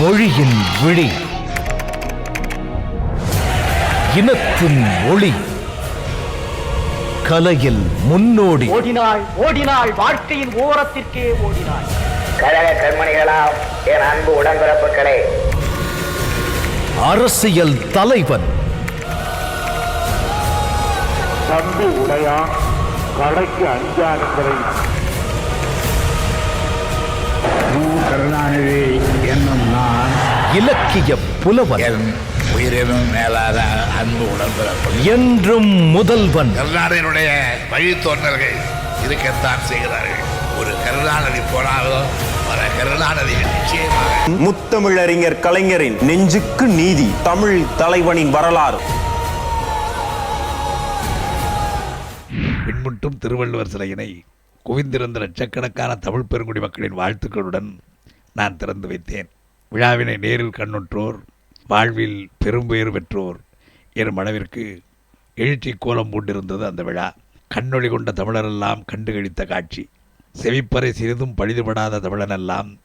மொழியின் விழி. இனத்தின் ஒளி. கலையில் முன்னோடி. ஓடினாள் ஓடினாள் வாழ்க்கையின் ஓரத்திற்கே ஓடினாள். கழக கண்மணிகளாம் என் அன்பு உடன்பிறப்புகளே. அரசியல் தலைவன். தம்பி உடையான் கடைக்கு அஞ்சானுங்களை கருணாநிதி என்னும் நான் இலக்கிய புலவன். என் உயிரினும் மேலான அன்பு உடன்பிறப்பு என்றும் முதல்வன். கருணாநிதியினுடைய வழித்தோன்றல்கள் இருக்கத்தான் செய்கிறார்கள். ஒரு கருணாநிதி போனாலும் பல கருணாநிதி நிச்சயமாக. முத்தமிழறிஞர் கலைஞரின் நெஞ்சுக்கு நீதி தமிழ் தலைவனின் வரலாறு. மற்றும் திருவள்ளுவர் சிலையினை குவிந்திருந்த லட்சக்கணக்கான தமிழ் பெருங்குடி மக்களின் வாழ்த்துக்களுடன் நான் திறந்து வைத்தேன். விழாவினை நேரில் கண்ணுற்றோர் வாழ்வில் பெரும்பெயர் பெற்றோர் எனும் அளவிற்கு எழுச்சி கோலம் பூண்டிருந்தது அந்த விழா. கண்ணொளி கொண்ட தமிழரெல்லாம் கண்டுகளித்த காட்சி. செவிப்பறை சிறிதும் பழிதுபடாத தமிழனெல்லாம்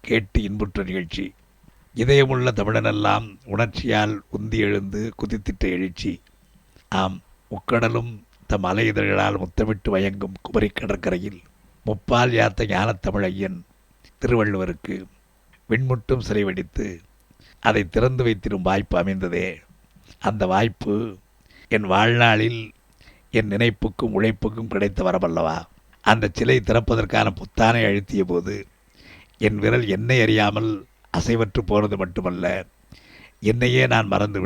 கேட்டு இன்புற்ற நிகழ்ச்சி. இதயமுள்ள தமிழனெல்லாம் உணர்ச்சியால் உந்தி எழுந்து குதித்திட்ட எழுச்சி. ஆம் முக்கடலும் தம் அலை இதழ்களால் முத்தமிட்டு வயங்கும் குமரி கடற்கரையில் முப்பால் யாத்த ஞானத் தமிழையன் திருவள்ளுவருக்கு விண்முட்டும் சிலை வெடித்து அதை திறந்து வைத்திடும் வாய்ப்பு அமைந்ததே. அந்த வாய்ப்பு என் வாழ்நாளில் என் நினைப்புக்கும் உழைப்புக்கும் கிடைத்த வரமல்லவா? அந்த சிலை திறப்பதற்கான புத்தானை அழுத்திய போது என் விரல் என்னை அறியாமல் அசைவற்று போனது மட்டுமல்ல என்னையே நான் மறந்து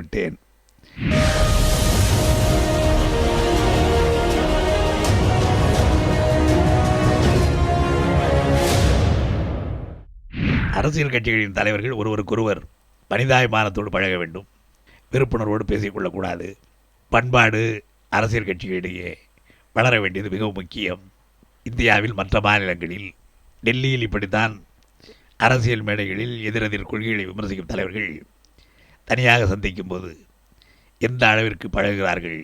அரசியல் கட்சிகளின் தலைவர்கள் ஒருவருக்கொருவர் மனிதாபிமானத்தோடு பழக வேண்டும். விருப்புணர்வோடு பேசிக்கொள்ளக்கூடாது பண்பாடு அரசியல் கட்சிகளிடையே வளர வேண்டியது மிகவும் முக்கியம். இந்தியாவில் மற்ற மாநிலங்களில் டெல்லியில் இப்படித்தான் அரசியல் மேடைகளில் எதிரெதிர் கொள்கைகளை விமர்சிக்கும் தலைவர்கள் தனியாக சந்திக்கும் போது எந்த அளவிற்கு பழகுகிறார்கள்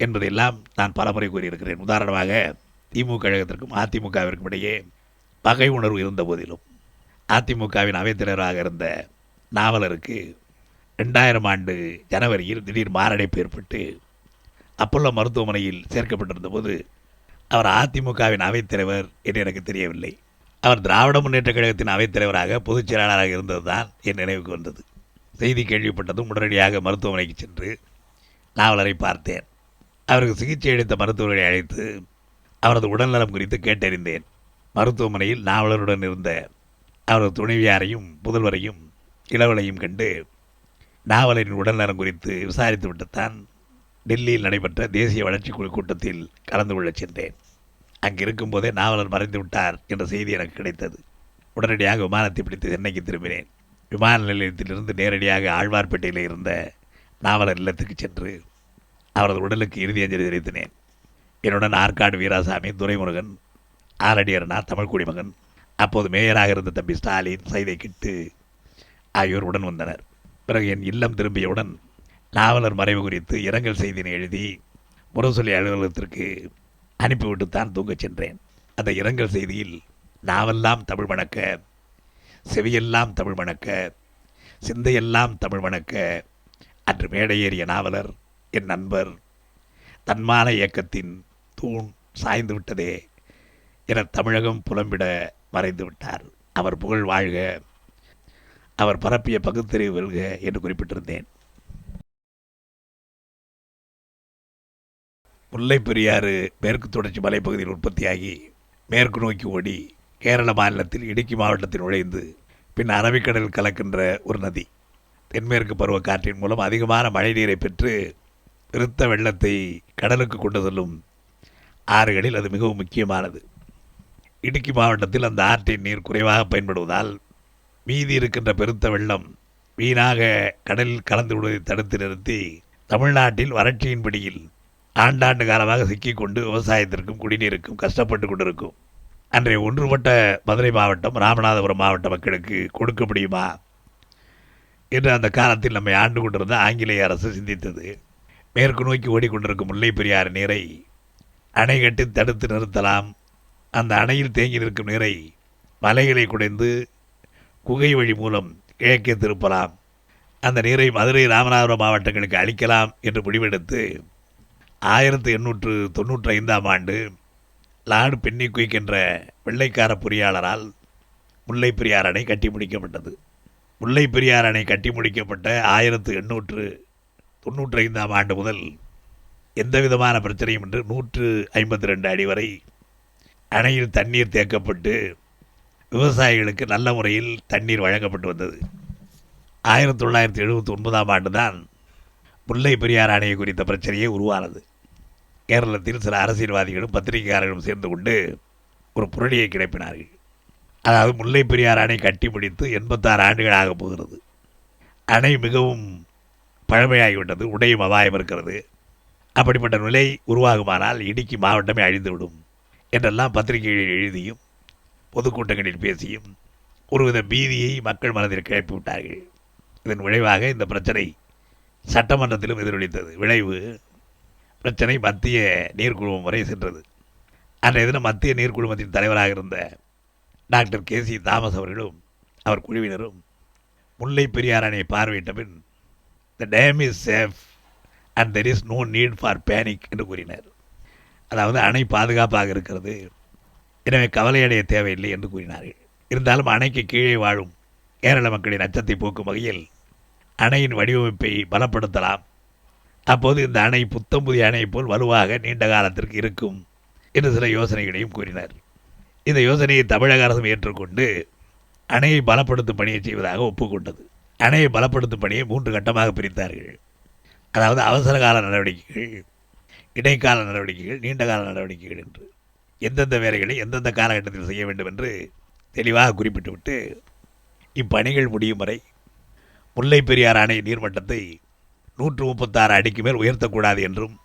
என்பதையெல்லாம் நான் பலமுறை கூறியிருக்கிறேன். உதாரணமாக திமுக கழகத்திற்கும் அதிமுகவிற்கும் இடையே பகை உணர்வு இருந்த போதிலும் அதிமுகவின் அவைத்தலைவராக இருந்த நாவலருக்கு ரெண்டாயிரம் ஆண்டு ஜனவரியில் திடீர் மாரடைப்பு ஏற்பட்டு அப்பல்லோ மருத்துவமனையில் சேர்க்கப்பட்டிருந்த போது அவர் அதிமுகவின் அவைத்தலைவர் என்று எனக்கு தெரியவில்லை. அவர் திராவிட முன்னேற்ற கழகத்தின் அவைத்தலைவராக பொதுச் செயலாளராக இருந்ததுதான் என் நினைவுக்கு வந்தது. செய்தி கேள்விப்பட்டதும் உடனடியாக மருத்துவமனைக்கு சென்று நாவலரை பார்த்தேன். அவருக்கு சிகிச்சை அளித்த மருத்துவர்களை அழைத்து அவரது உடல்நலம் குறித்து கேட்டறிந்தேன். மருத்துவமனையில் நாவலருடன் இருந்த அவரது துணைவியாரையும் புதல்வரையும் இளவலையும் கண்டு நாவலரின் உடல்நலம் குறித்து விசாரித்து விட்டுத்தான் டெல்லியில் நடைபெற்ற தேசிய வளர்ச்சி குழு கூட்டத்தில் கலந்து கொள்ளச் சென்றேன். அங்கு இருக்கும்போதே நாவலர் மறைந்து விட்டார் என்ற செய்தி எனக்கு கிடைத்தது. உடனடியாக விமானத்தை பிடித்து சென்னைக்கு திரும்பினேன். விமான நிலையத்திலிருந்து நேரடியாக ஆழ்வார்பேட்டையில் இருந்த நாவலர் இல்லத்துக்கு சென்று அவரது உடலுக்கு இறுதி அஞ்சலி செலுத்தினேன். என்னுடன் ஆற்காடு வீராசாமி துரைமுருகன் ஆரடியரனா தமிழ் குடிமகன் அப்போது மேயராக இருந்த தம்பி ஸ்டாலின் சைதை கிட்டு ஆகியோர் உடன் வந்தனர். பிறகு என் இல்லம் திரும்பியவுடன் நாவலர் மறைவு குறித்து இரங்கல் செய்தினை எழுதி முரசொலி அலுவலகத்திற்கு அனுப்பிவிட்டுத்தான் தூங்கச் சென்றேன். அந்த இரங்கல் செய்தியில் நாவெல்லாம் தமிழ் வணக்க செவியெல்லாம் தமிழ் வணக்க சிந்தையெல்லாம் தமிழ் வணக்க அன்று மேடையேறிய நாவலர் என் நண்பர் தன்மான இயக்கத்தின் தூண் சாய்ந்து விட்டதே என தமிழகம் புலம்பிட மறைந்து விட்டார். அவர் புகழ் வாழ்க. அவர் பரப்பிய பகுத்தறிவு வெல்க என்று குறிப்பிட்டிருந்தேன். முல்லை பெரியாறு மேற்கு தொடர்ச்சி மலைப்பகுதியில் உற்பத்தியாகி மேற்கு நோக்கி ஓடி கேரள மாநிலத்தில் இடுக்கி மாவட்டத்தில் நுழைந்து பின் அரபிக்கடலில் கலக்கின்ற ஒரு நதி தென்மேற்கு பருவக்காற்றின் மூலம் அதிகமான மழை நீரை பெற்று விருத்த வெள்ளத்தை கடலுக்கு கொண்டு செல்லும் ஆறுகளில் அது மிகவும் முக்கியமானது. இடுக்கி மாவட்டத்தில் அந்த ஆற்றின் நீர் குறைவாக பயன்படுவதால் மீதி இருக்கின்ற பெருத்த வெள்ளம் வீணாக கடலில் கலந்து விடுவதை தடுத்து நிறுத்தி தமிழ்நாட்டில் வறட்சியின் பிடியில் ஆண்டாண்டு காலமாக சிக்கிக்கொண்டு விவசாயத்திற்கும் குடிநீருக்கும் கஷ்டப்பட்டு கொண்டிருக்கும். அன்றைய ஒன்றுபட்ட மதுரை மாவட்டம் ராமநாதபுரம் மாவட்ட மக்களுக்கு கொடுக்க முடியுமா என்று அந்த காலத்தில் நம்மை ஆண்டு கொண்டிருந்த ஆங்கிலேய அரசு சிந்தித்தது. மேற்கு நோக்கி ஓடிக்கொண்டிருக்கும் முல்லை பெரியாறு நீரை அணை கட்டி தடுத்து நிறுத்தலாம் அந்த அணையில் தேங்கி நிற்கும் நீரை மலைகளை குடைந்து குகை வழி மூலம் கிழக்கே திருப்பலாம். அந்த நீரை மதுரை ராமநாதபுரம் மாவட்டங்களுக்கு அளிக்கலாம் என்று முடிவெடுத்து ஆயிரத்தி எண்ணூற்று தொண்ணூற்றி ஐந்தாம் ஆண்டு லார்டு பென்னிக்விக் என்ற வெள்ளைக்கார பொறியாளரால் முல்லை பெரியார் அணை கட்டி முடிக்கப்பட்டது. முல்லை பெரியார் அணை கட்டி முடிக்கப்பட்ட ஆயிரத்து எண்ணூற்று தொண்ணூற்றி ஐந்தாம் ஆண்டு முதல் எந்த விதமான பிரச்சனையும் என்று நூற்று ஐம்பத்தி ரெண்டு அடி வரை அணையில் தண்ணீர் தேக்கப்பட்டு விவசாயிகளுக்கு நல்ல முறையில் தண்ணீர் வழங்கப்பட்டு வந்தது. ஆயிரத்தி தொள்ளாயிரத்தி எழுபத்தி ஒன்பதாம் ஆண்டு தான் முல்லை பெரியார் அணை குறித்த பிரச்சனையே உருவானது. கேரளத்தில் சில அரசியல்வாதிகளும் பத்திரிகையாளர்களும் சேர்ந்து கொண்டு ஒரு புரளியை கிளப்பினார்கள். அதாவது முல்லை பெரியார் அணை கட்டி முடித்து எண்பத்தாறு ஆண்டுகள் ஆகப் போகிறது. அணை மிகவும் பழமையாகிவிட்டது உடையும் அபாயம் இருக்கிறது. அப்படிப்பட்ட நிலை உருவாகுமானால் இடுக்கி மாவட்டமே அழிந்துவிடும். என்றெல்லாம் பத்திரிகைகளில் எழுதியும் பொதுக்கூட்டங்களில் பேசியும் ஒருவித பீதியை மக்கள் மனதில் கிளப்பிவிட்டார்கள் இதன் விளைவாக இந்த பிரச்சனை சட்டமன்றத்திலும் எதிரொலித்தது. விளைவு பிரச்சனை மத்திய நீர்க்குழுமம் வரை சென்றது. அன்றைய தினம் மத்திய நீர்க்குழுமத்தின் தலைவராக இருந்த டாக்டர் கே சி தாமஸ் அவர்களும் அவர் குழுவினரும் முல்லை பெரியார் அணையை பார்வையிட்ட பின் the dam is safe and there is no need for panic என்று கூறினார். அதாவது அணை பாதுகாப்பாக இருக்கிறது. எனவே கவலையடைய தேவையில்லை என்று கூறினார்கள். இருந்தாலும் அணைக்கு கீழே வாழும் கேரள மக்களின் அச்சத்தை போக்கும் வகையில் அணையின் வடிவமைப்பை பலப்படுத்தலாம். அப்போது இந்த அணை புத்தம் புதிய அணை போல் வலுவாக நீண்ட காலத்திற்கு இருக்கும் என்று சில யோசனைகளையும் கூறினார். இந்த யோசனையை தமிழக அரசும் ஏற்றுக்கொண்டு அணையை பலப்படுத்தும் பணியை செய்வதாக ஒப்புக்கொண்டது. அணையை பலப்படுத்தும் பணியை மூன்று கட்டமாக பிரித்தார்கள். அதாவது அவசர கால நடவடிக்கைகள் இடைக்கால நடவடிக்கைகள் நீண்டகால நடவடிக்கைகள் என்று எந்தெந்த வேலைகளை எந்தெந்த காலகட்டத்தில் செய்ய வேண்டும் என்று தெளிவாக குறிப்பிட்டுவிட்டு இப்பணிகள் முடியும் வரை முல்லை பெரியார் அணை நீர்மட்டத்தை நூற்று முப்பத்தாறு அடிக்கு மேல் உயர்த்தக்கூடாது என்றும்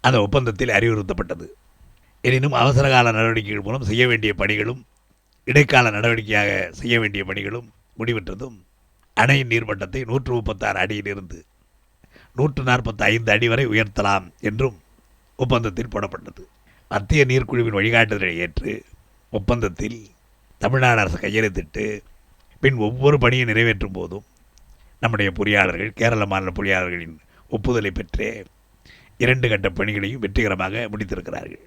அந்த ஒப்பந்தத்தில் அறிவுறுத்தப்பட்டது. எனினும் அவசரகால நடவடிக்கைகள் மூலம் செய்ய வேண்டிய பணிகளும் இடைக்கால நடவடிக்கையாக செய்ய வேண்டிய பணிகளும் முடிவற்றதும் அணையின் நீர்மட்டத்தை நூற்று முப்பத்தாறு அடியிலிருந்து நூற்று நாற்பத்தி ஐந்து அடி வரை உயர்த்தலாம் என்றும் ஒப்பந்தத்தில் போடப்பட்டது. மத்திய நீர்க்குழுவின் வழிகாட்டுதலை ஏற்று ஒப்பந்தத்தில் தமிழ்நாடு அரசு கையெழுத்திட்டு பின் ஒவ்வொரு பணியை நிறைவேற்றும் போதும் நம்முடைய பொறியாளர்கள் கேரள மாநில பொறியாளர்களின் ஒப்புதலை பெற்றே இரண்டு கட்ட பணிகளையும் வெற்றிகரமாக முடித்திருக்கிறார்கள்.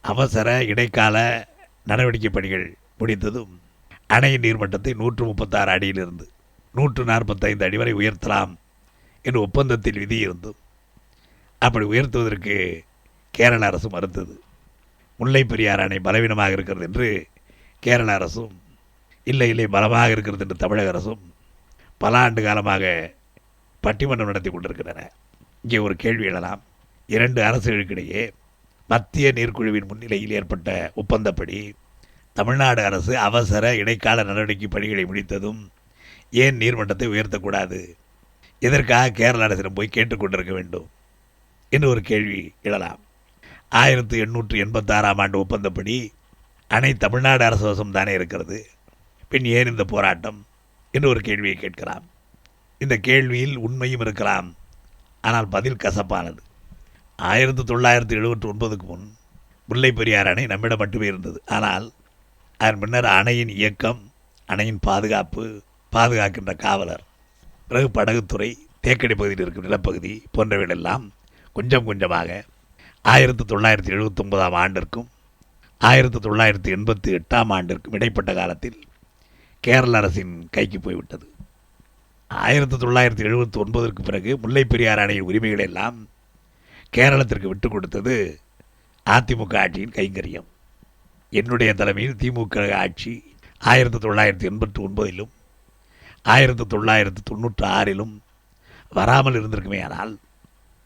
அவசர இடைக்கால நடவடிக்கை பணிகள் முடிந்ததும் அணையின் நீர்மட்டத்தை நூற்று முப்பத்தாறு அடியிலிருந்து நூற்று நாற்பத்தைந்து அடி வரை உயர்த்தலாம் என்று ஒப்பந்தத்தில் விதி இருந்தும் அப்படி உயர்த்துவதற்கு கேரள அரசு மறுத்தது. முல்லை பெரியார் அணை பலவீனமாக இருக்கிறது என்று கேரள அரசும் இல்லை இல்லை பலமாக இருக்கிறது என்று தமிழக அரசும் பல ஆண்டு காலமாக பட்டிமன்றம் நடத்தி கொண்டிருக்கின்றன. இங்கே ஒரு கேள்வி எழலாம். இரண்டு அரசுகளுக்கிடையே மத்திய நீர்க்குழுவின் முன்னிலையில் ஏற்பட்ட ஒப்பந்தப்படி தமிழ்நாடு அரசு அவசர இடைக்கால நடவடிக்கை பணிகளை முடித்ததும் ஏன் நீர்மட்டத்தை உயர்த்தக்கூடாது? எதற்காக கேரள அரசிடம் போய் கேட்டுக்கொண்டிருக்க வேண்டும்? என்று ஒரு கேள்வி எழலாம். ஆயிரத்தி எண்ணூற்று எண்பத்தாறாம் ஆண்டு ஒப்பந்தப்படி அணை தமிழ்நாடு அரசு வசம் தானே இருக்கிறது. பின் ஏன் இந்த போராட்டம் என்று ஒரு கேள்வியை கேட்கலாம். இந்த கேள்வியில் உண்மையும் இருக்கலாம். ஆனால் பதில் கசப்பானது. ஆயிரத்தி தொள்ளாயிரத்தி எழுபத்தி ஒன்பதுக்கு முன் முல்லை பெரியார் அணை நம்மிடம் மட்டுமே இருந்தது. ஆனால் அதன் பின்னர் அணையின் இயக்கம் அணையின் பாதுகாப்பு பாதுகாக்கின்ற காவலர் பிறகு படகுத்துறை தேக்கடி பகுதியில் இருக்கும் நிலப்பகுதி போன்றவைகளெல்லாம் கொஞ்சம் கொஞ்சமாக ஆயிரத்தி தொள்ளாயிரத்தி எழுபத்தொன்பதாம் ஆண்டிற்கும் ஆயிரத்தி தொள்ளாயிரத்தி எண்பத்தி எட்டாம் ஆண்டிற்கும் இடைப்பட்ட காலத்தில் கேரள அரசின் கைக்கு போய்விட்டது. ஆயிரத்தி தொள்ளாயிரத்தி எழுபத்தி ஒன்பதற்கு பிறகு முல்லை பெரியார் அணையின் உரிமைகள் எல்லாம் கேரளத்திற்கு விட்டு கொடுத்தது அதிமுக ஆட்சியின் கைங்கரியம். என்னுடைய தலைமையில் திமுக ஆட்சி ஆயிரத்தி தொள்ளாயிரத்தி எண்பத்தி ஒன்பதிலும் ஆயிரத்தி தொள்ளாயிரத்தி தொண்ணூற்றி ஆறிலும் வராமல் இருந்திருக்குமே ஆனால்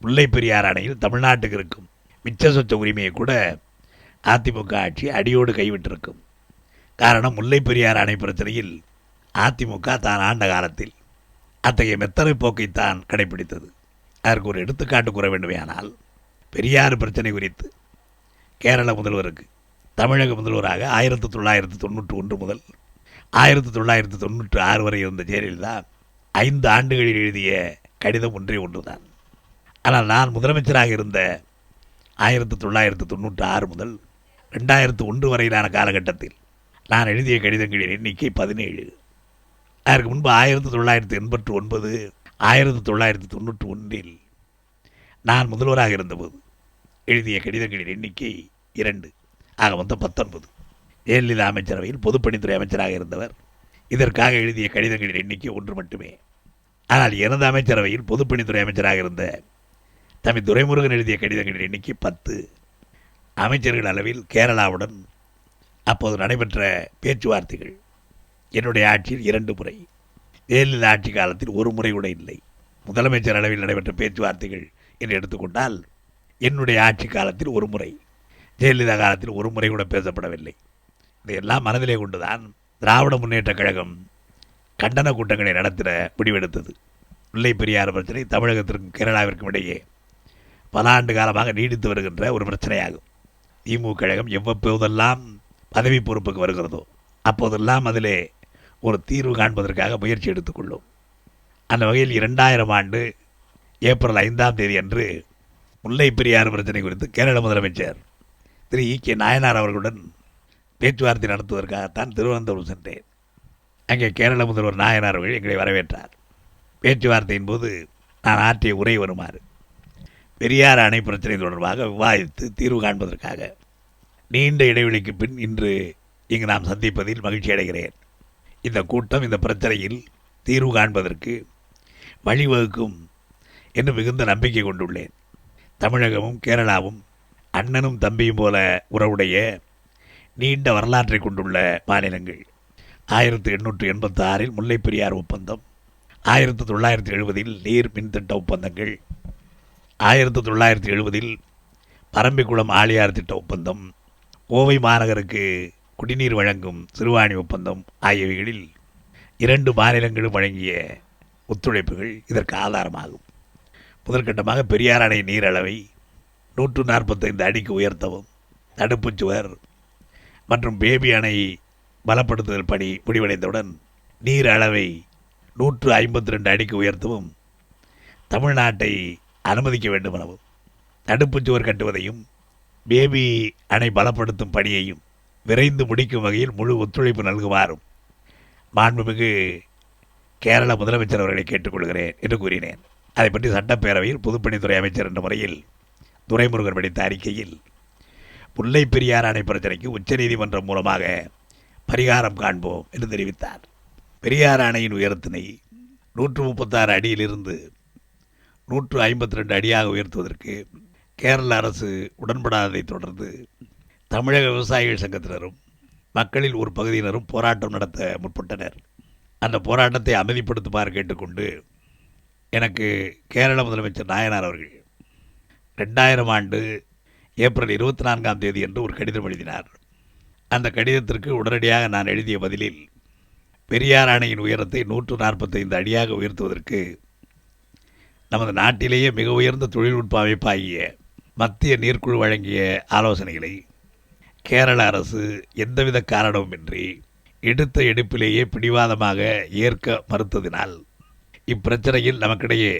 முல்லை பெரியார் அணையில் தமிழ்நாட்டுக்கு இருக்கும். மிச்ச சொச்ச உரிமையை கூட அதிமுக ஆட்சி அடியோடு கைவிட்டிருக்கும். காரணம் முல்லை பெரியார் அணை பிரச்சனையில் அதிமுக தான் ஆண்ட காலத்தில் அத்தகைய மெத்தனை போக்கைத்தான் கடைபிடித்தது அதற்கு ஒரு எடுத்துக்காட்டு கூற வேண்டுமேயானால் பெரியார் பிரச்சனை குறித்து கேரள முதல்வருக்கு தமிழக முதல்வராக ஆயிரத்தி தொள்ளாயிரத்தி தொண்ணூற்றி ஒன்று முதல் ஆயிரத்தி தொள்ளாயிரத்தி தொண்ணூற்றி ஆறு வரை இருந்த ஜெயலலிதா ஐந்து ஆண்டுகளில் எழுதிய கடிதம் ஒன்றே ஒன்றுதான். ஆனால் நான் முதலமைச்சராக இருந்த ஆயிரத்தி தொள்ளாயிரத்து தொண்ணூற்றி ஆறு முதல் ரெண்டாயிரத்து ஒன்று வரையிலான காலகட்டத்தில் நான் எழுதிய கடிதங்களின் எண்ணிக்கை பதினேழு. அதற்கு முன்பு ஆயிரத்தி தொள்ளாயிரத்தி எண்பத்தி ஒன்பது ஆயிரத்தி தொள்ளாயிரத்தி தொண்ணூற்றி ஒன்றில் நான் முதல்வராக இருந்தபோது எழுதிய கடிதங்களின் எண்ணிக்கை இரண்டு ஆக மொத்தம் பத்தொன்பது. ஜெயலலிதா அமைச்சரவையில் பொதுப்பணித்துறை அமைச்சராக இருந்தவர் இதற்காக எழுதிய கடிதங்களின் எண்ணிக்கை ஒன்று மட்டுமே. ஆனால் எனது அமைச்சரவையில் பொதுப்பணித்துறை அமைச்சராக இருந்த தம்பி துரைமுருகன் எழுதிய கடிதங்களின் எண்ணிக்கை பத்து. அமைச்சர்கள் அளவில் கேரளாவுடன் அப்போது நடைபெற்ற பேச்சுவார்த்தைகள். என்னுடைய ஆட்சியில் இரண்டு முறை. ஜெயலலிதா ஆட்சி காலத்தில் ஒரு முறை கூட இல்லை. முதலமைச்சர் அளவில் நடைபெற்ற பேச்சுவார்த்தைகள் என்று எடுத்துக்கொண்டால் என்னுடைய ஆட்சி காலத்தில் ஒரு முறை. ஜெயலலிதா காலத்தில் ஒரு முறை கூட பேசப்படவில்லை. இதையெல்லாம் மனதிலே கொண்டுதான் திராவிட முன்னேற்றக் கழகம் கண்டன கூட்டங்களை நடத்திட முடிவெடுத்தது. முல்லை பெரியார் பிரச்சனை தமிழகத்திற்கும் கேரளாவிற்கும் இடையே பல ஆண்டு காலமாக நீடித்து வருகின்ற ஒரு பிரச்சனையாகும். திமுக கழகம் எவ்வப்போதெல்லாம் பதவி பொறுப்புக்கு வருகிறதோ அப்போதெல்லாம் அதிலே ஒரு தீர்வு காண்பதற்காக முயற்சி எடுத்துக்கொள்ளும். அந்த வகையில் இரண்டாயிரம் ஆண்டு ஏப்ரல் ஐந்தாம் தேதி அன்று முல்லை பெரியார் பிரச்சனை குறித்து கேரள முதலமைச்சர் திரு இ கே நாயனார் அவர்களுடன் பேச்சுவார்த்தை நடத்துவதற்காகத்தான் திருவனந்தபுரம் சென்றேன். அங்கே கேரள முதல்வர் நாயனார் அவர்கள் எங்களை வரவேற்றார். பேச்சுவார்த்தையின் போது நான் ஆற்றிய உரை வருமாறு. பெரியார் அணை பிரச்சனை தொடர்பாக விவாதித்து தீர்வு காண்பதற்காக நீண்ட இடைவெளிக்கு பின் இன்று இங்கு நாம் சந்திப்பதில் மகிழ்ச்சி அடைகிறேன். இந்த கூட்டம் இந்த பிரச்சனையில் தீர்வு காண்பதற்கு வழிவகுக்கும் என்று மிகுந்த நம்பிக்கை கொண்டுள்ளேன். தமிழகமும் கேரளாவும் அண்ணனும் தம்பியும் போல உறவுடைய நீண்ட வரலாற்றை கொண்டுள்ள மாநிலங்கள். ஆயிரத்தி எண்ணூற்று எண்பத்தாறில் முல்லைப்பெரியார் முல்லைப் பெரியார் ஒப்பந்தம் ஆயிரத்தி தொள்ளாயிரத்தி எழுபதில் நீர் மின்திட்ட ஒப்பந்தங்கள் ஆயிரத்தி தொள்ளாயிரத்தி எழுபதில் பரம்பிக்குளம் ஆழியார் திட்ட ஒப்பந்தம் கோவை மாநகருக்கு குடிநீர் வழங்கும் சிறுவாணி ஒப்பந்தம் ஆகியவைகளில் இரண்டு மாநிலங்களும் வழங்கிய ஒத்துழைப்புகள் இதற்கு ஆதாரமாகும். முதற்கட்டமாக பெரியார் அணை நீரளவை நூற்று நாற்பத்தைந்து அடிக்கு உயர்த்தவும் தடுப்புச் சுவர் மற்றும் பேபி அணை பலப்படுத்துதல் பணி முடிவடைந்தவுடன் நீர் அளவை நூற்று ஐம்பத்தி ரெண்டு அடிக்கு உயர்த்தவும் தமிழ்நாட்டை அனுமதிக்க வேண்டும் எனவும் தடுப்புச் சுவர் கட்டுவதையும் பேபி அணை பலப்படுத்தும் பணியையும் விரைந்து முடிக்கும் வகையில் முழு ஒத்துழைப்பு நல்குமாறும் மாண்புமிகு கேரள முதலமைச்சர் அவர்களை கேட்டுக்கொள்கிறேன் என்று கூறினேன். அதை பற்றி சட்டப்பேரவையில் பொதுப்பணித்துறை அமைச்சர் என்ற முறையில் துரைமுருகன் படித்த அறிக்கையில் முல்லை பெரியார் அணை பிரச்சனைக்கு உச்சநீதிமன்றம் மூலமாக பரிகாரம் காண்போம் என்று தெரிவித்தார். பெரியார் அணையின் உயரத்தினை நூற்று முப்பத்தாறு அடியிலிருந்து நூற்று ஐம்பத்தி ரெண்டு அடியாக உயர்த்துவதற்கு கேரள அரசு உடன்படாததைத் தொடர்ந்து தமிழக விவசாயிகள் சங்கத்தினரும் மக்களில் ஒரு பகுதியினரும் போராட்டம் நடத்த முற்பட்டனர். அந்த போராட்டத்தை அமைதிப்படுத்துமாறு கேட்டுக்கொண்டு எனக்கு கேரள முதலமைச்சர் நாயனார் அவர்கள் ரெண்டாயிரம் ஆண்டு ஏப்ரல் இருபத்தி நான்காம் தேதி என்று ஒரு கடிதம் எழுதினார். அந்த கடிதத்திற்கு உடனடியாக நான் எழுதிய பதிலில் பெரியார் அணையின் உயரத்தை நூற்று நாற்பத்தைந்து அடியாக உயர்த்துவதற்கு நமது நாட்டிலேயே மிக உயர்ந்த தொழில்நுட்ப அமைப்பாகிய மத்திய நீர்க்குழு வழங்கிய ஆலோசனைகளை கேரள அரசு எந்தவித காரணமுமின்றி எடுத்த எடுப்பிலேயே பிடிவாதமாக ஏற்க மறுத்ததினால் இப்பிரச்சனையில் நமக்கிடையே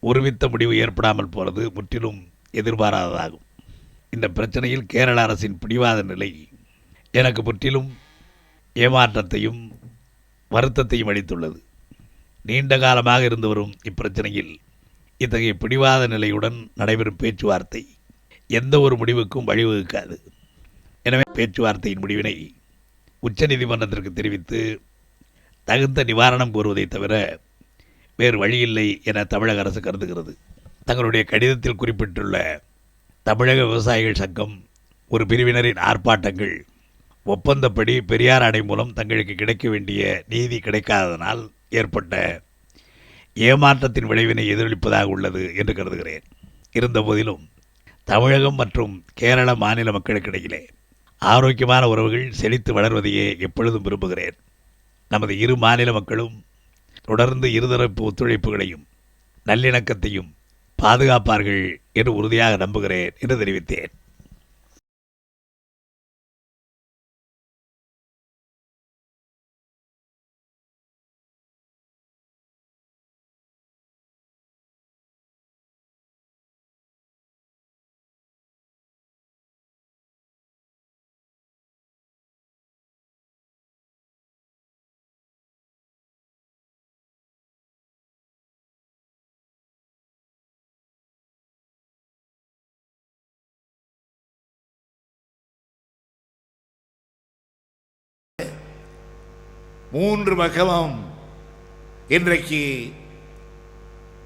ஒருமித்த முடிவு ஏற்படாமல் போகிறது முற்றிலும் எதிர்பாராததாகும். இந்த பிரச்சனையில் கேரள அரசின் பிடிவாத நிலை எனக்கு முற்றிலும் ஏமாற்றத்தையும் வருத்தத்தையும் அளித்துள்ளது. நீண்ட காலமாக இருந்து வரும் இப்பிரச்சனையில் இத்தகைய பிடிவாத நிலையுடன் நடைபெறும் பேச்சுவார்த்தை எந்த ஒரு முடிவுக்கும் வழிவகுக்காது. எனவே பேச்சுவார்த்தையின் முடிவினை உச்சநீதிமன்றத்திற்கு தெரிவித்து தகுந்த நிவாரணம் கோருவதை தவிர வேறு வழியில்லை என தமிழக அரசு கருதுகிறது. தங்களுடைய கடிதத்தில் குறிப்பிட்டுள்ள தமிழக விவசாயிகள் சங்கம் ஒரு பிரிவினரின் ஆர்ப்பாட்டங்கள் ஒப்பந்தப்படி பெரியார் அணை மூலம் தங்களுக்கு கிடைக்க வேண்டிய நீதி கிடைக்காததனால் ஏற்பட்ட ஏமாற்றத்தின் விளைவினை எதிரொலிப்பதாக உள்ளது என்று கருதுகிறேன். இருந்தபோதிலும் தமிழகம் மற்றும் கேரள மாநில மக்களுக்கிடையிலே ஆரோக்கியமான உறவுகள் செழித்து வளர்வதையே எப்பொழுதும் விரும்புகிறேன். நமது இரு மாநில மக்களும் தொடர்ந்து இருதரப்பு ஒத்துழைப்புகளையும் நல்லிணக்கத்தையும் பாதுகாப்பார்கள் என்று உறுதியாக நம்புகிறேன் என்று தெரிவித்தேன். மூன்று பக்கமும் இன்றைக்கு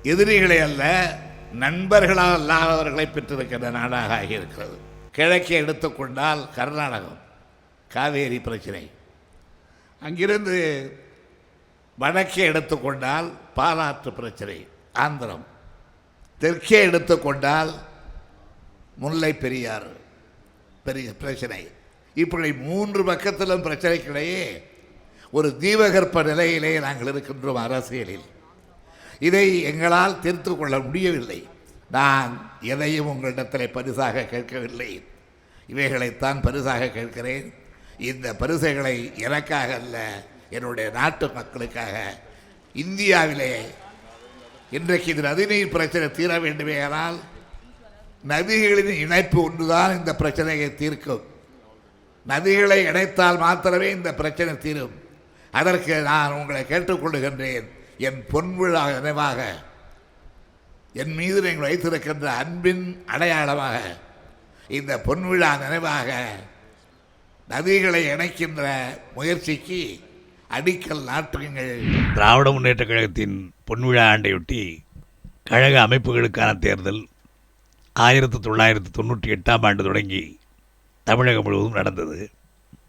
எதிரிகளை அல்ல நண்பர்களால் அல்லாதவர்களை பெற்றிருக்கிற நாடாக ஆகியிருக்கிறது. கிழக்கே எடுத்துக்கொண்டால் கர்நாடகம் காவேரி பிரச்சனை. அங்கிருந்து வடக்கே எடுத்துக்கொண்டால் பாலாற்று பிரச்சனை ஆந்திரம். தெற்கே எடுத்துக்கொண்டால் முல்லை பெரியார் பெரிய பிரச்சனை. இப்படி மூன்று பக்கத்திலும் பிரச்சனைக்கிடையே ஒரு தீபகற்ப நிலையிலே நாங்கள் இருக்கின்றோம் அரசியலில். இதை எங்களால் தீர்த்து கொள்ள முடியவில்லை. நான் எதையும் உங்களிடத்தில் பரிசாக கேட்கவில்லை. இவைகளைத்தான் பரிசாக கேட்கிறேன். இந்த பரிசுகளை எனக்காக அல்ல என்னுடைய நாட்டு மக்களுக்காக. இந்தியாவிலே இன்றைக்கு இது நதிநீர் பிரச்சனை தீர வேண்டுமே ஆனால் நதிகளின் இணைப்பு ஒன்றுதான் இந்த பிரச்சனையை தீர்க்கும். நதிகளை இணைத்தால் மாத்திரமே இந்த பிரச்சனை தீரும். அதற்கு நான் உங்களை கேட்டுக்கொள்ளுகின்றேன். என் பொன்விழா நினைவாக. என் மீது நீங்கள் வைத்திருக்கின்ற அன்பின் அடையாளமாக. இந்த பொன்விழா நினைவாக நதிகளை இணைக்கின்ற முயற்சிக்கு அடிக்கல் நாட்டுங்கள். திராவிட முன்னேற்றக் கழகத்தின் பொன்விழா ஆண்டையொட்டி கழக அமைப்புகளுக்கான தேர்தல் ஆயிரத்தி தொள்ளாயிரத்தி தொண்ணூற்றி எட்டாம் ஆண்டு தொடங்கி தமிழகம் முழுவதும் நடந்தது.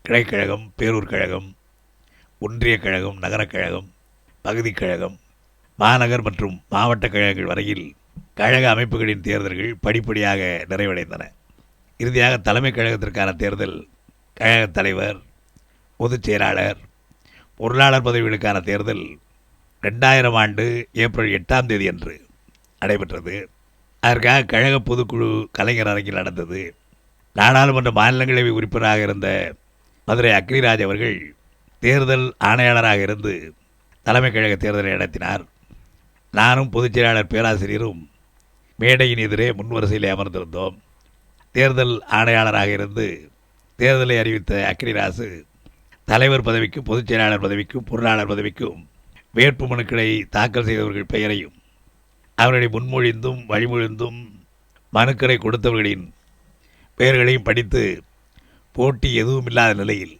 கிளைக்கழகம் பேரூர் கழகம் ஒன்றிய கழகம் நகரக் கழகம் பகுதிக் கழகம் மாநகர் மற்றும் மாவட்ட கழகங்கள் வரையில் கழக அமைப்புகளின் தேர்தல்கள் படிப்படியாக நிறைவடைந்தன. இறுதியாக தலைமைக் கழகத்திற்கான தேர்தல் கழகத் தலைவர் பொதுச் செயலாளர் பொருளாளர் பதவிகளுக்கான தேர்தல் ரெண்டாயிரம் ஆண்டு ஏப்ரல் எட்டாம் தேதி அன்று நடைபெற்றது. அதற்காக கழக பொதுக்குழு கலைஞர் அரங்கில் நடந்தது. நாடாளுமன்ற மாநிலங்களவை உறுப்பினராக இருந்த மதுரை அக்னிராஜ் அவர்கள் தேர்தல் ஆணையாளராக இருந்து தலைமை கழக தேர்தலை நடத்தினார். நானும் பொதுச் செயலாளர் பேராசிரியரும் மேடையின் எதிரே முன்வரிசையில் அமர்ந்திருந்தோம். தேர்தல் ஆணையாளராக இருந்து தேர்தலை அறிவித்த அக்னிராசு தலைவர் பதவிக்கும் பொதுச் செயலாளர் பதவிக்கும் பொருளாளர் பதவிக்கும் வேட்பு மனுக்களை தாக்கல் செய்தவர்கள் பெயரையும் அவர்களை முன்மொழிந்தும் வழிமொழிந்தும் மனுக்களை கொடுத்தவர்களின் பெயர்களையும் படித்து போட்டி எதுவும் இல்லாத நிலையில்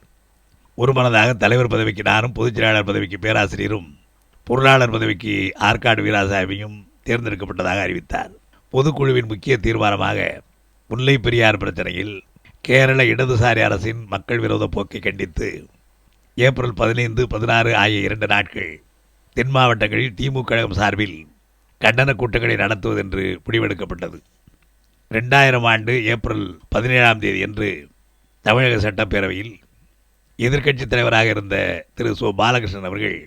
ஒருமனதாக தலைவர் பதவிக்கு நானும் பொதுச் செயலாளர் பதவிக்கு பேராசிரியரும் பொருளாளர் பதவிக்கு ஆற்காடு வீராசாமியும் தேர்ந்தெடுக்கப்பட்டதாக அறிவித்தார். பொதுக்குழுவின் முக்கிய தீர்மானமாக முல்லை பெரியார் பிரச்சனையில் கேரள இடதுசாரி அரசின் மக்கள் விரோத போக்கை கண்டித்து ஏப்ரல் பதினைந்து பதினாறு ஆகிய இரண்டு நாட்கள் தென் மாவட்டங்களில் திமுக கழகம் சார்பில் கண்டன கூட்டங்களை நடத்துவது என்று முடிவெடுக்கப்பட்டது. ரெண்டாயிரம் ஆண்டு ஏப்ரல் பதினேழாம் தேதி என்று தமிழக சட்டப்பேரவையில் எதிர்கட்சி தலைவராக இருந்த திரு சோ பாலகிருஷ்ணன் அவர்கள்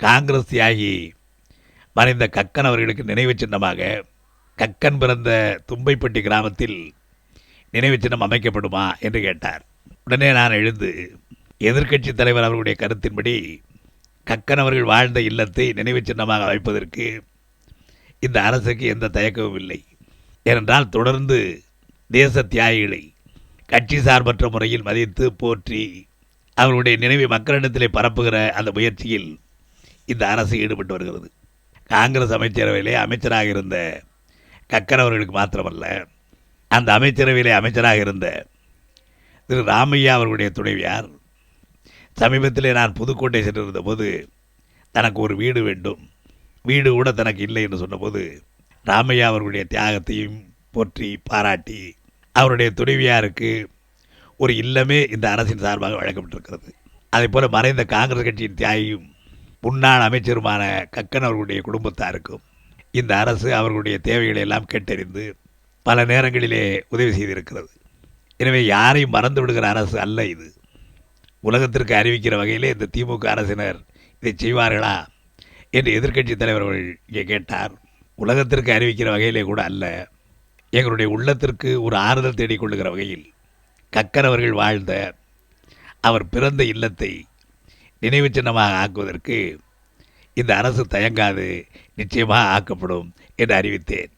காங்கிரஸ் தியாகி மறைந்த கக்கன் அவர்களுக்கு நினைவு சின்னமாக கக்கன் பிறந்த தும்பைப்பட்டி கிராமத்தில் நினைவு சின்னம் அமைக்கப்படுமா என்று கேட்டார். உடனே நான் எழுந்து எதிர்கட்சி தலைவர் அவர்களுடைய கருத்தின்படி கக்கன் அவர்கள் வாழ்ந்த இல்லத்தை நினைவு சின்னமாக அமைப்பதற்கு இந்த அரசுக்கு எந்த தயக்கமும் இல்லை. ஏனென்றால் தொடர்ந்து தேச தியாகிகளை கட்சி சார்பற்ற முறையில் மதித்து போற்றி அவருடைய நினைவை மக்களிடத்திலே பரப்புகிற அந்த முயற்சியில் இந்த அரசு ஈடுபட்டு வருகிறது. காங்கிரஸ் அமைச்சரவையிலே அமைச்சராக இருந்த கக்கர் அவர்களுக்கு மாத்திரமல்ல அந்த அமைச்சரவையிலே அமைச்சராக இருந்த திரு ராமையா அவர்களுடைய துணைவியார் சமீபத்திலே நான் புதுக்கோட்டை சென்றிருந்த போது தனக்கு ஒரு வீடு வேண்டும். வீடு கூட தனக்கு இல்லை என்று சொன்னபோது ராமையா அவர்களுடைய தியாகத்தையும் போற்றி பாராட்டி அவருடைய துணைவியாருக்கு ஒரு இல்லமே இந்த அரசின் சார்பாக வழங்கப்பட்டிருக்கிறது. அதே போல மறைந்த காங்கிரஸ் கட்சியின் தியாகியும் முன்னாள் அமைச்சருமான கக்கன் அவர்களுடைய குடும்பத்தாருக்கும் இந்த அரசு அவர்களுடைய தேவைகளை எல்லாம் கேட்டறிந்து பல நேரங்களிலே உதவி செய்திருக்கிறது. எனவே யாரையும் மறந்து விடுகிற அரசு அல்ல இது. உலகத்திற்கு அறிவிக்கிற வகையிலே இந்த திமுக அரசினர் இதை செய்வார்களா என்று எதிர்க்கட்சி தலைவர்கள் இங்கே கேட்டார். உலகத்திற்கு அறிவிக்கிற வகையிலே கூட அல்ல. எங்களுடைய உள்ளத்திற்கு ஒரு ஆறுதல் தேடிக்கொள்ளுகிற வகையில் கக்கரவர்கள் அவர்கள் வாழ்ந்த அவர் பிறந்த இல்லத்தை நினைவு சின்னமாக ஆக்குவதற்கு இந்த அரசு தயங்காது நிச்சயமாக ஆக்கப்படும் என்று அறிவித்தேன்.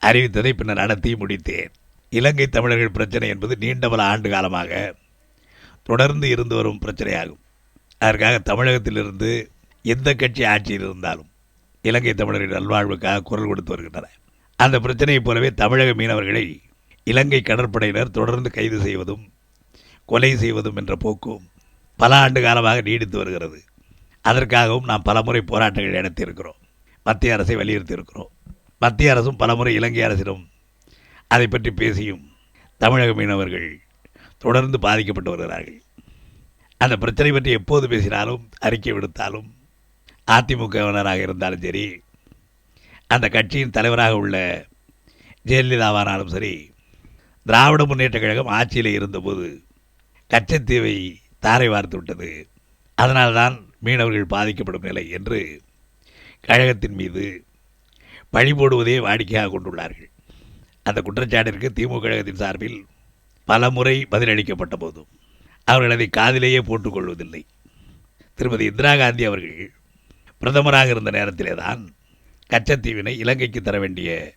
அறிவித்ததை பின்னர் நடத்தி முடித்தேன். இலங்கை தமிழர்கள் பிரச்சனை என்பது நீண்ட பல ஆண்டு காலமாக தொடர்ந்து இருந்து வரும் பிரச்சனையாகும். அதற்காக தமிழகத்திலிருந்து எந்த கட்சி ஆட்சியில் இருந்தாலும் இலங்கை தமிழர்கள் நல்வாழ்வுக்காக குரல் கொடுத்து வருகின்றன அந்த பிரச்சனையைப் போலவே தமிழக மீனவர்களை இலங்கை கடற்படையினர் தொடர்ந்து கைது செய்வதும் கொலை செய்வதும் என்ற போக்கும் பல ஆண்டு காலமாக நீடித்து வருகிறது. அதற்காகவும் நாம் பலமுறை போராட்டங்கள் நடத்தியிருக்கிறோம். மத்திய அரசை வலியுறுத்தி இருக்கிறோம் மத்திய அரசும் பலமுறை இலங்கை அரசிடம் அதை பற்றி பேசியும் தமிழக மீனவர்கள் தொடர்ந்து பாதிக்கப்பட்டு வருகிறார்கள். அந்த பிரச்சனை பற்றி எப்போது பேசினாலும் அறிக்கை விடுத்தாலும் அதிமுகவினராக இருந்தாலும் சரி அந்த கட்சியின் தலைவராக உள்ள ஜெயலலிதாவானாலும் சரி திராவிட முன்னேற்றக் கழகம் ஆட்சியில் இருந்தபோது கச்சத்தீவை தாரை வார்த்து விட்டது. அதனால்தான் மீனவர்கள் பாதிக்கப்படும் நிலை என்று கழகத்தின் மீது பழி போடுவதே வாடிக்கையாக கொண்டுள்ளார்கள். அந்த குற்றச்சாட்டிற்கு திமுக கழகத்தின் சார்பில் பல முறை பதிலளிக்கப்பட்ட போதும் அவர்கள் அதை காதிலேயே போட்டுக்கொள்வதில்லை திருமதி இந்திரா காந்தி அவர்கள் பிரதமராக இருந்த நேரத்திலே தான் கச்சத்தீவினை இலங்கைக்கு தர வேண்டிய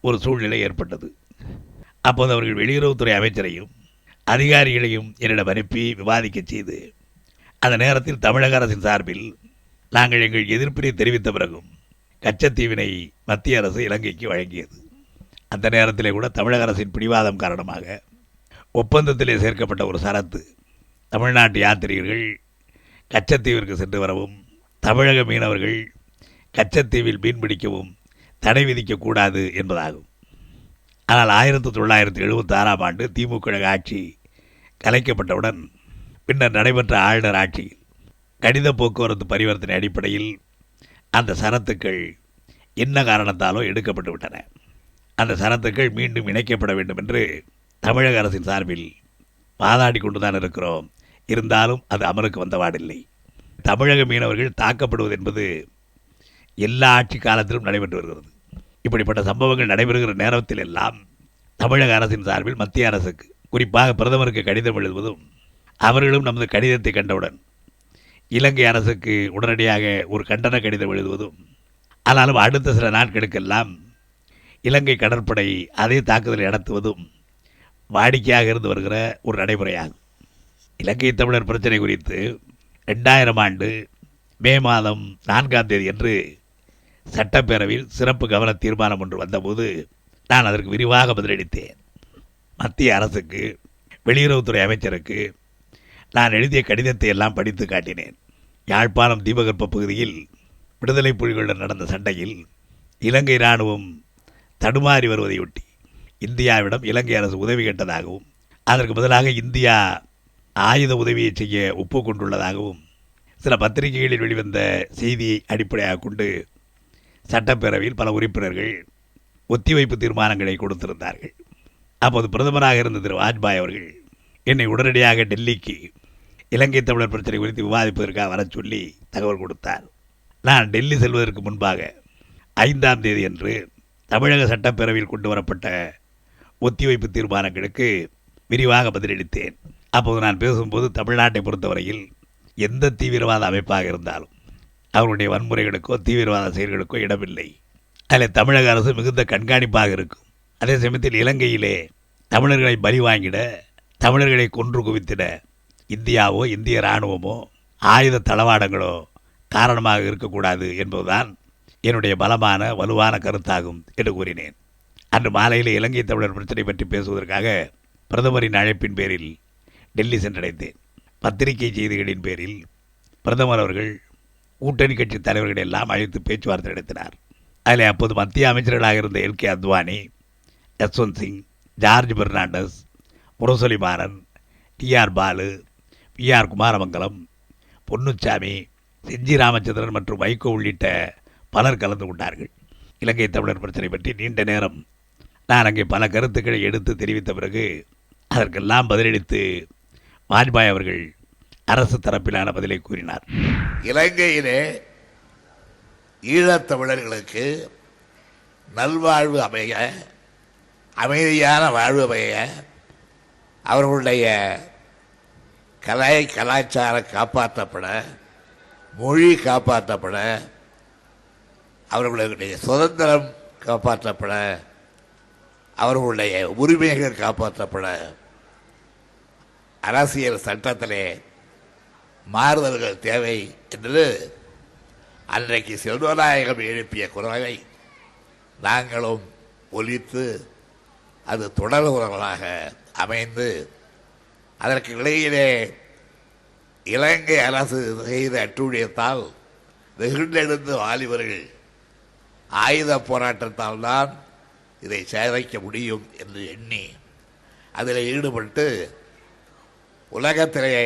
ஒரு சூழ்நிலை ஏற்பட்டது. அப்போது அவர்கள் வெளியுறவுத்துறை அமைச்சரையும் அதிகாரிகளையும் என்னிடம் அனுப்பி விவாதிக்கச் செய்து அந்த நேரத்தில் தமிழக அரசின் சார்பில் நாங்கள் எங்கள் எதிர்ப்பினை தெரிவித்த பிறகும் கச்சத்தீவினை மத்திய அரசு இலங்கைக்கு வழங்கியது. அந்த நேரத்திலே கூட தமிழக அரசின் பிடிவாதம் காரணமாக ஒப்பந்தத்திலே சேர்க்கப்பட்ட ஒரு சரத்து தமிழ்நாட்டு யாத்திரிகர்கள் கச்சத்தீவிற்கு சென்று வரவும் தமிழக மீனவர்கள் கச்சத்தீவில் மீன்பிடிக்கவும் தடை விதிக்கக்கூடாது என்பதாகும். ஆனால் ஆயிரத்தி தொள்ளாயிரத்தி எழுபத்தி ஆறாம் ஆண்டு திமுக ஆட்சி கலைக்கப்பட்டவுடன் பின்னர் நடைபெற்ற ஆளுநர் ஆட்சியில் கடித போக்குவரத்து பரிவர்த்தனை அடிப்படையில் அந்த சரத்துக்கள் என்ன காரணத்தாலோ எடுக்கப்பட்டு விட்டன. அந்த சரத்துக்கள் மீண்டும் இணைக்கப்பட வேண்டும் என்று தமிழக அரசின் சார்பில் வாதாடி கொண்டுதான் இருக்கிறோம். இருந்தாலும் அது அமலுக்கு வந்தவாடில்லை தமிழக மீனவர்கள் தாக்கப்படுவது என்பது எல்லா ஆட்சி காலத்திலும் நடைபெற்று வருகிறது. இப்படிப்பட்ட சம்பவங்கள் நடைபெறுகிற நேரத்தில் எல்லாம் தமிழக அரசின் சார்பில் மத்திய அரசுக்கு குறிப்பாக பிரதமருக்கு கடிதம் எழுதுவதும் அவர்களும் நமது கடிதத்தை கண்டவுடன் இலங்கை அரசுக்கு உடனடியாக ஒரு கண்டன கடிதம் எழுதுவதும் ஆனாலும் அடுத்த சில நாட்களுக்கெல்லாம் இலங்கை கடற்படை அதே தாக்குதலை நடத்துவதும் வாடிக்கையாக இருந்து வருகிற ஒரு நடைமுறையாகும். இலங்கை தமிழர் பிரச்சனை குறித்து ரெண்டாயிரம் ஆண்டு மே மாதம் நான்காம் தேதி என்று சட்டப்பேரவையில் சிறப்பு கவன தீர்மானம் ஒன்று வந்தபோது நான் அதற்கு விரிவாக பதிலளித்தேன். மத்திய அரசுக்கு வெளியுறவுத்துறை அமைச்சருக்கு நான் எழுதிய கடிதத்தை எல்லாம் படித்து காட்டினேன். யாழ்ப்பாணம் தீபகற்ப பகுதியில் விடுதலை புலிகளுடன் நடந்த சண்டையில் இலங்கை இராணுவம் தடுமாறி வருவதையொட்டி இந்தியாவிடம் இலங்கை அரசு உதவி கேட்டதாகவும் அதற்கு பதிலாக இந்தியா ஆயுத உதவியை செய்ய ஒப்புக்கொண்டுள்ளதாகவும் சில பத்திரிகைகளில் வெளிவந்த செய்தியை அடிப்படையாக கொண்டு சட்டப்பேரவையில் பல உறுப்பினர்கள் ஒத்திவைப்பு தீர்மானங்களை கொடுத்திருந்தார்கள். அப்போது பிரதமராக இருந்த திரு வாஜ்பாய் அவர்கள் என்னை உடனடியாக டெல்லிக்கு இலங்கை தமிழர் பிரச்சனை குறித்து விவாதிப்பதற்காக வர சொல்லி தகவல் கொடுத்தார். நான் டெல்லி செல்வதற்கு முன்பாக ஐந்தாம் தேதி அன்று தமிழக சட்டப்பேரவையில் கொண்டு வரப்பட்ட ஒத்திவைப்பு தீர்மானங்களுக்கு விரிவாக பதிலளித்தேன். அப்போது நான் பேசும்போது தமிழ்நாட்டை பொறுத்தவரையில் எந்த தீவிரவாத அமைப்பாக இருந்தாலும் அவருடைய வன்முறைகளுக்கோ தீவிரவாத செயல்களுக்கோ இடமில்லை. அதில் தமிழக அரசு மிகுந்த கண்காணிப்பாக இருக்கும். அதே சமயத்தில் இலங்கையிலே தமிழர்களை பலி வாங்கிட தமிழர்களை கொன்று குவித்திட இந்தியாவோ இந்திய இராணுவமோ ஆயுத தளவாடங்களோ காரணமாக இருக்கக்கூடாது என்பதுதான் என்னுடைய பலமான வலுவான கருத்தாகும் என்று கூறினேன். அன்று மாலையில் இலங்கை தமிழர் பிரச்சனை பற்றி பேசுவதற்காக பிரதமரின் அழைப்பின் பேரில் டெல்லி சென்றடைந்தேன். பத்திரிகை செய்திகளின் பேரில் பிரதமர் அவர்கள் கூட்டணி கட்சி தலைவர்கள் எல்லாம் அழைத்து பேச்சுவார்த்தை நடத்தினார். அதில் அப்போது மத்திய அமைச்சர்களாக இருந்த L. K. Advani Yashwant Singh George Fernandes Murasoli Maran T R Baalu P. R. Kumaramangalam Ponnuswamy Gingee Ramachandran மற்றும் வைகோ உள்ளிட்ட பலர் கலந்து கொண்டார்கள். இலங்கை தமிழர் பிரச்சனை பற்றி நீண்ட நேரம் நான் அங்கே பல கருத்துக்களை எடுத்து தெரிவித்த பிறகு அதற்கெல்லாம் பதிலளித்து வாஜ்பாய் அவர்கள் அரசு தரப்பிலான பதிலை கூறினார். இலங்கையிலே ஈழத்தமிழர்களுக்கு நல்வாழ்வு அமைய அமைதியான வாழ்வு அமைய அவர்களுடைய கலை கலாச்சாரம் காப்பாற்றப்பட மொழி காப்பாற்றப்பட அவர்களுடைய சுதந்திரம் காப்பாற்றப்பட அவர்களுடைய உரிமைகள் காப்பாற்றப்பட அரசியல் சட்டத்திலே மாறுதல்கள் தேவை என்று அன்றைக்கு செல்வநாயகம் எழுப்பிய குரலை நாங்களும் ஒலித்து அது தொடர் குரலாக அமைந்து அதற்கு இடையிலே இலங்கை அரசு செய்த அட்டுழியத்தால் வெகுண்டெழுந்த வாலிபர்கள் ஆயுத போராட்டத்தால் தான் இதை சேவைக்க முடியும் என்று எண்ணி அதில் ஈடுபட்டு உலகத்திலே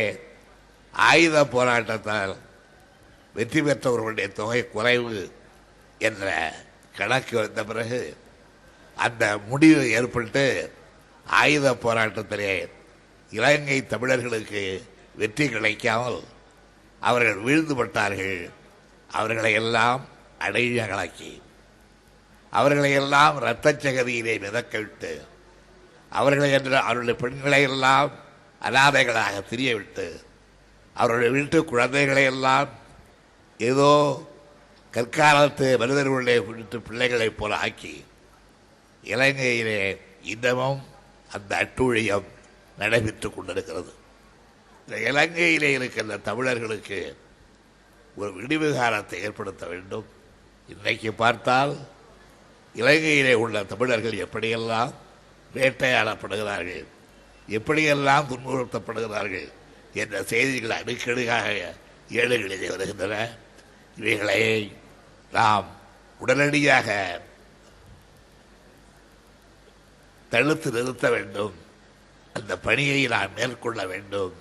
ஆயுத போராட்டத்தால் வெற்றி பெற்றவர்களுடைய தொகை குறைவு என்ற கணக்கு வந்த பிறகு அந்த முடிவு ஏற்பட்டு ஆயுத போராட்டத்திலே இலங்கை தமிழர்களுக்கு வெற்றி கிடைக்காமல் அவர்கள் வீழ்ந்துபட்டார்கள் அவர்களை எல்லாம் அடையகளாக்கி அவர்களை எல்லாம் இரத்தச் சகதியிலே அவர்களை என்ற அவருடைய பெண்களை எல்லாம் அனாதைகளாக திரியவிட்டு அவருடைய வீட்டு குழந்தைகளை எல்லாம் ஏதோ கற்காலத்து மனிதர்களுடைய வீட்டு பிள்ளைகளைப் போல ஆக்கி இலங்கையிலே இன்னமும் அந்த அட்டூழியம் நடைபெற்று கொண்டிருக்கிறது. இந்த இலங்கையிலே இருக்கின்ற தமிழர்களுக்கு ஒரு விடிவு காலத்தை ஏற்படுத்த வேண்டும். இன்றைக்கு பார்த்தால் இலங்கையிலே உள்ள தமிழர்கள் எப்படியெல்லாம் வேட்டையாடப்படுகிறார்கள் எப்படியெல்லாம் துன்புறுத்தப்படுகிறார்கள் என்ற செய்திகள் அடுக்கடுக்காக ஏடுகளிலே வருகின்றன. இவைகளை நாம் உடனடியாக தடுத்து நிறுத்த வேண்டும். அந்த பணியை நாம் மேற்கொள்ள வேண்டும்.